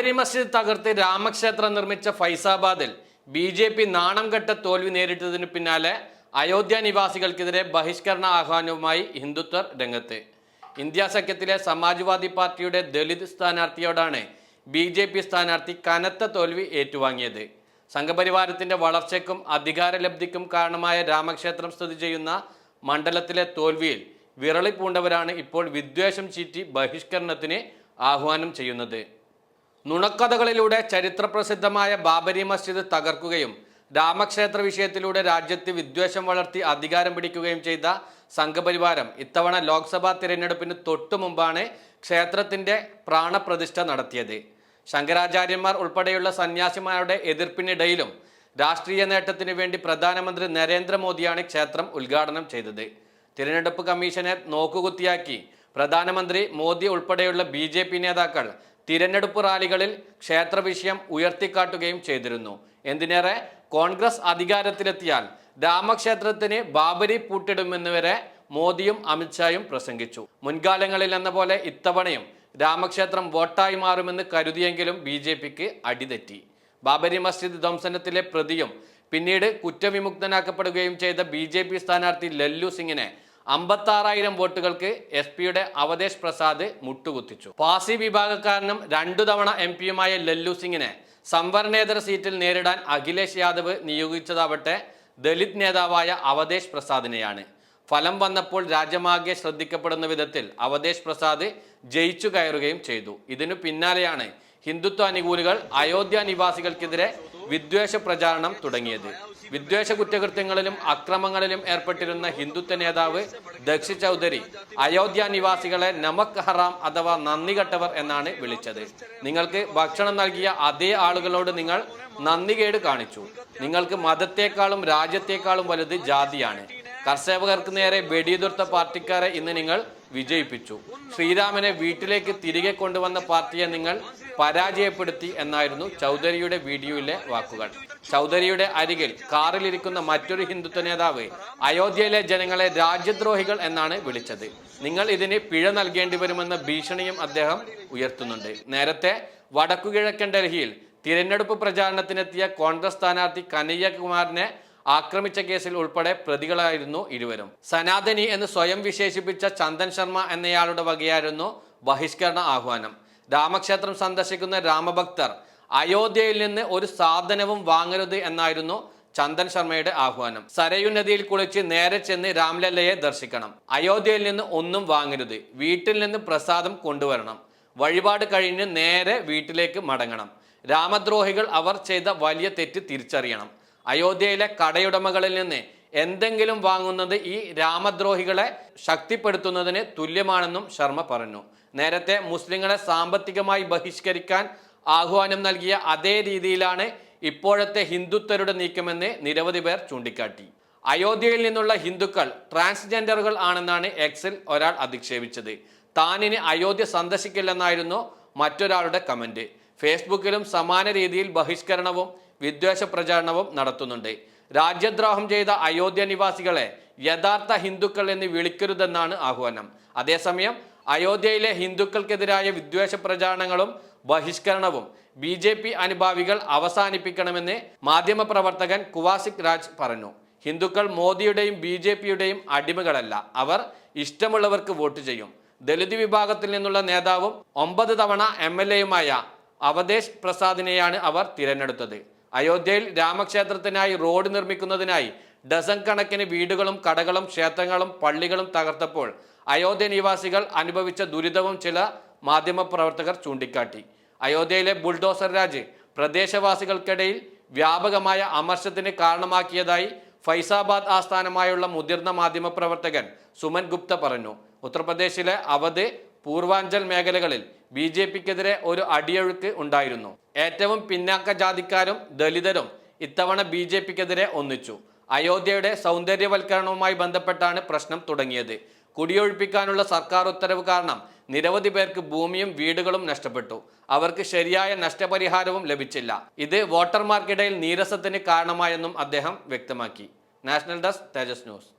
ബാബരി മസ്ജിദ് തകർത്ത് രാമക്ഷേത്രം നിർമ്മിച്ച ഫൈസാബാദിൽ ബി ജെ പി നാണം കെട്ട തോൽവി നേരിട്ടതിന് പിന്നാലെ അയോധ്യ നിവാസികൾക്കെതിരെ ബഹിഷ്കരണ ആഹ്വാനവുമായി ഹിന്ദുത്വർ രംഗത്ത്. ഇന്ത്യ സഖ്യത്തിലെ സമാജ്വാദി പാർട്ടിയുടെ ദളിത് സ്ഥാനാർത്ഥിയോടാണ് ബി ജെ പി സ്ഥാനാർത്ഥി കനത്ത തോൽവി ഏറ്റുവാങ്ങിയത്. സംഘപരിവാരത്തിന്റെ വളർച്ചയ്ക്കും അധികാരലബ്ധിക്കും കാരണമായ രാമക്ഷേത്രം സ്ഥിതി ചെയ്യുന്ന മണ്ഡലത്തിലെ തോൽവിയിൽ വിരളി പൂണ്ടവരാണ് ഇപ്പോൾ വിദ്വേഷം ചീറ്റി ബഹിഷ്കരണത്തിന് ആഹ്വാനം ചെയ്യുന്നത്. നുണക്കഥകളിലൂടെ ചരിത്രപ്രസിദ്ധമായ ബാബരി മസ്ജിദ് തകർക്കുകയും രാമക്ഷേത്ര വിഷയത്തിലൂടെ രാജ്യത്ത് വിദ്വേഷം വളർത്തി അധികാരം പിടിക്കുകയും ചെയ്ത സംഘപരിവാരം ഇത്തവണ ലോക്സഭാ തിരഞ്ഞെടുപ്പിന് തൊട്ടു മുമ്പാണ് ക്ഷേത്രത്തിന്റെ പ്രാണപ്രതിഷ്ഠ നടത്തിയത്. ശങ്കരാചാര്യന്മാർ ഉൾപ്പെടെയുള്ള സന്യാസിമാരുടെ എതിർപ്പിനിടയിലും രാഷ്ട്രീയ നേട്ടത്തിനു വേണ്ടി പ്രധാനമന്ത്രി നരേന്ദ്രമോദിയാണ് ക്ഷേത്രം ഉദ്ഘാടനം ചെയ്തത്. തിരഞ്ഞെടുപ്പ് കമ്മീഷനെ നോക്കുകുത്തിയാക്കി പ്രധാനമന്ത്രി മോദി ഉൾപ്പെടെയുള്ള ബി നേതാക്കൾ തിരഞ്ഞെടുപ്പ് റാലികളിൽ ക്ഷേത്ര വിഷയം ഉയർത്തിക്കാട്ടുകയും ചെയ്തിരുന്നു. എന്തിനേറെ? കോൺഗ്രസ് അധികാരത്തിലെത്തിയാൽ രാമക്ഷേത്രത്തിന് ബാബരി പൂട്ടിടുമെന്ന് വരെ മോദിയും അമിത്ഷായും പ്രസംഗിച്ചു. മുൻകാലങ്ങളിൽ എന്ന പോലെ ഇത്തവണയും രാമക്ഷേത്രം വോട്ടായി മാറുമെന്ന് കരുതിയെങ്കിലും ബി ജെ പിക്ക് അടിതെറ്റി. ബാബരി മസ്ജിദ് ധ്വംസനത്തിലെ പ്രതിയും പിന്നീട് കുറ്റവിമുക്തനാക്കപ്പെടുകയും ചെയ്ത ബി ജെ പി സ്ഥാനാർത്ഥി ലല്ലു സിംഗിനെ അമ്പത്താറായിരം വോട്ടുകൾക്ക് എസ് പിയുടെ അവതേഷ് പ്രസാദ് മുട്ടുകുത്തിച്ചു. പാസി വിഭാഗക്കാരനും രണ്ടു തവണ എം പിയുമായ ലല്ലു സിംഗിനെ സംവരണേതര സീറ്റിൽ നേരിടാൻ അഖിലേഷ് യാദവ് നിയോഗിച്ചതാവട്ടെ ദലിത് നേതാവായ അവതേഷ് പ്രസാദിനെയാണ്. ഫലം വന്നപ്പോൾ രാജ്യമാകെ ശ്രദ്ധിക്കപ്പെടുന്ന വിധത്തിൽ അവതേഷ് പ്രസാദ് ജയിച്ചു കയറുകയും ചെയ്തു. ഇതിനു പിന്നാലെയാണ് ഹിന്ദുത്വ അനുകൂലികൾ അയോധ്യ നിവാസികൾക്കെതിരെ വിദ്വേഷ പ്രചാരണം തുടങ്ങിയത്. വിദ്വേഷ കുറ്റകൃത്യങ്ങളിലും അക്രമങ്ങളിലും ഏർപ്പെട്ടിരുന്ന ഹിന്ദുത്വ നേതാവ് ദക്ഷി ചൗധരി അയോധ്യ നിവാസികളെ നമക് ഹറാം അഥവാ നന്ദി കെട്ടവർ എന്നാണ് വിളിച്ചത്. നിങ്ങൾക്ക് ഭക്ഷണം നൽകിയ അതേ ആളുകളോട് നിങ്ങൾ നന്ദികേട് കാണിച്ചു. നിങ്ങൾക്ക് മതത്തെക്കാളും രാജ്യത്തെക്കാളും വലുത് ജാതിയാണ്. കർഷകർക്ക് നേരെ വെടിയുതിർത്ത പാർട്ടിക്കാരെ ഇന്ന് നിങ്ങൾ വിജയിപ്പിച്ചു. ശ്രീരാമനെ വീട്ടിലേക്ക് തിരികെ കൊണ്ടുവന്ന പാർട്ടിയെ നിങ്ങൾ പരാജയപ്പെടുത്തി എന്നായിരുന്നു ചൗധരിയുടെ വീഡിയോയിലെ വാക്കുകൾ. ചൗധരിയുടെ അരികിൽ കാറിലിരിക്കുന്ന മറ്റൊരു ഹിന്ദുത്വ നേതാവ് അയോധ്യയിലെ ജനങ്ങളെ രാജ്യദ്രോഹികൾ എന്നാണ് വിളിച്ചത്. നിങ്ങൾ ഇതിന് പിഴ നൽകേണ്ടി വരുമെന്ന ഭീഷണിയും അദ്ദേഹം ഉയർത്തുന്നുണ്ട്. നേരത്തെ വടക്കുകിഴക്കൻ ഡൽഹിയിൽ തിരഞ്ഞെടുപ്പ് പ്രചാരണത്തിനെത്തിയ കോൺഗ്രസ് സ്ഥാനാർത്ഥി കനയ്യകുമാറിനെ ആക്രമിച്ച കേസിൽ ഉൾപ്പെടെ പ്രതികളായിരുന്നു ഇരുവരും. സനാതനി എന്ന് സ്വയം വിശേഷിപ്പിച്ച ചന്ദൻ ശർമ്മ എന്നയാളുടെ വകയായിരുന്നു ബഹിഷ്കരണ ആഹ്വാനം. രാമക്ഷേത്രം സന്ദർശിക്കുന്ന രാമഭക്തർ അയോധ്യയിൽ നിന്ന് ഒരു സാധനവും വാങ്ങരുത് എന്നായിരുന്നു ചന്ദൻ ശർമ്മയുടെ ആഹ്വാനം. സരയു നദിയിൽ കുളിച്ച് നേരെ ചെന്ന് രാംലല്ലയെ ദർശിക്കണം. അയോധ്യയിൽ നിന്ന് ഒന്നും വാങ്ങരുത്. വീട്ടിൽ നിന്ന് പ്രസാദം കൊണ്ടുവരണം. വഴിപാട് കഴിഞ്ഞ് നേരെ വീട്ടിലേക്ക് മടങ്ങണം. രാമദ്രോഹികൾ അവർ ചെയ്ത വലിയ തെറ്റ് തിരിച്ചറിയണം. അയോധ്യയിലെ കടയുടമകളിൽ നിന്ന് എന്തെങ്കിലും വാങ്ങുന്നത് ഈ രാമദ്രോഹികളെ ശക്തിപ്പെടുത്തുന്നതിന് തുല്യമാണെന്നും ശർമ്മ പറഞ്ഞു. നേരത്തെ മുസ്ലിങ്ങളെ സാമ്പത്തികമായി ബഹിഷ്കരിക്കാൻ ആഹ്വാനം നൽകിയ അതേ രീതിയിലാണ് ഇപ്പോഴത്തെ ഹിന്ദുത്വരുടെ നീക്കമെന്ന് നിരവധി പേർ ചൂണ്ടിക്കാട്ടി. അയോധ്യയിൽ നിന്നുള്ള ഹിന്ദുക്കൾ ട്രാൻസ്ജെൻഡറുകൾ ആണെന്നാണ് എക്സിൽ ഒരാൾ അധിക്ഷേപിച്ചത്. താനിന് അയോധ്യ സന്ദർശിക്കില്ലെന്നായിരുന്നു മറ്റൊരാളുടെ കമന്റ്. ഫേസ്ബുക്കിലും സമാന രീതിയിൽ ബഹിഷ്കരണവും വിദ്വേഷ പ്രചാരണവും നടത്തുന്നുണ്ട്. രാജ്യദ്രോഹം ചെയ്ത അയോധ്യ നിവാസികളെ യഥാർത്ഥ ഹിന്ദുക്കൾ എന്ന് വിളിക്കരുതെന്നാണ് ആഹ്വാനം. അതേസമയം അയോധ്യയിലെ ഹിന്ദുക്കൾക്കെതിരായ വിദ്വേഷ പ്രചാരണങ്ങളും ബഹിഷ്കരണവും ബി ജെ പി അനുഭാവികൾ അവസാനിപ്പിക്കണമെന്ന് മാധ്യമപ്രവർത്തകൻ കുവാസിക് രാജ് പറഞ്ഞു. ഹിന്ദുക്കൾ മോദിയുടെയും ബി ജെ പിയുടെയും അടിമകളല്ല. അവർ ഇഷ്ടമുള്ളവർക്ക് വോട്ട് ചെയ്യും. ദളിത് വിഭാഗത്തിൽ നിന്നുള്ള നേതാവും ഒമ്പത് തവണ എം എൽ എയുമായ അവതേഷ് പ്രസാദിനെയാണ് അവർ തിരഞ്ഞെടുത്തത്. അയോധ്യയിൽ രാമക്ഷേത്രത്തിനായി റോഡ് നിർമ്മിക്കുന്നതിനായി ഡസൻ കണക്കിന് വീടുകളും കടകളും ക്ഷേത്രങ്ങളും പള്ളികളും തകർത്തപ്പോൾ അയോധ്യ നിവാസികൾ അനുഭവിച്ച ദുരിതവും ചില മാധ്യമപ്രവർത്തകർ ചൂണ്ടിക്കാട്ടി. അയോധ്യയിലെ ബുൾഡോസർ രാജ് പ്രദേശവാസികൾക്കിടയിൽ വ്യാപകമായ അമർഷത്തിന് കാരണമാക്കിയതായി ഫൈസാബാദ് ആസ്ഥാനമായുള്ള മുതിർന്ന മാധ്യമപ്രവർത്തകൻ സുമൻ ഗുപ്ത പറഞ്ഞു. ഉത്തർപ്രദേശിലെ അവധ് പൂർവാഞ്ചൽ മേഖലകളിൽ ബി ജെ പിക്കെതിരെ ഒരു അടിയൊഴുക്ക് ഉണ്ടായിരുന്നു. ഏറ്റവും പിന്നാക്ക ജാതിക്കാരും ദലിതരും ഇത്തവണ ബി ജെ പിക്കെതിരെ ഒന്നിച്ചു. അയോധ്യയുടെ സൗന്ദര്യവൽക്കരണവുമായി ബന്ധപ്പെട്ടാണ് പ്രശ്നം തുടങ്ങിയത്. കുടിയൊഴിപ്പിക്കാനുള്ള സർക്കാർ ഉത്തരവ് കാരണം നിരവധി പേർക്ക് ഭൂമിയും വീടുകളും നഷ്ടപ്പെട്ടു. അവർക്ക് ശരിയായ നഷ്ടപരിഹാരവും ലഭിച്ചില്ല. ഇത് വോട്ടർമാർക്കിടയിൽ നീരസത്തിന് കാരണമായെന്നും അദ്ദേഹം വ്യക്തമാക്കി. National desk Tejas news.